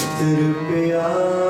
Tırpıyan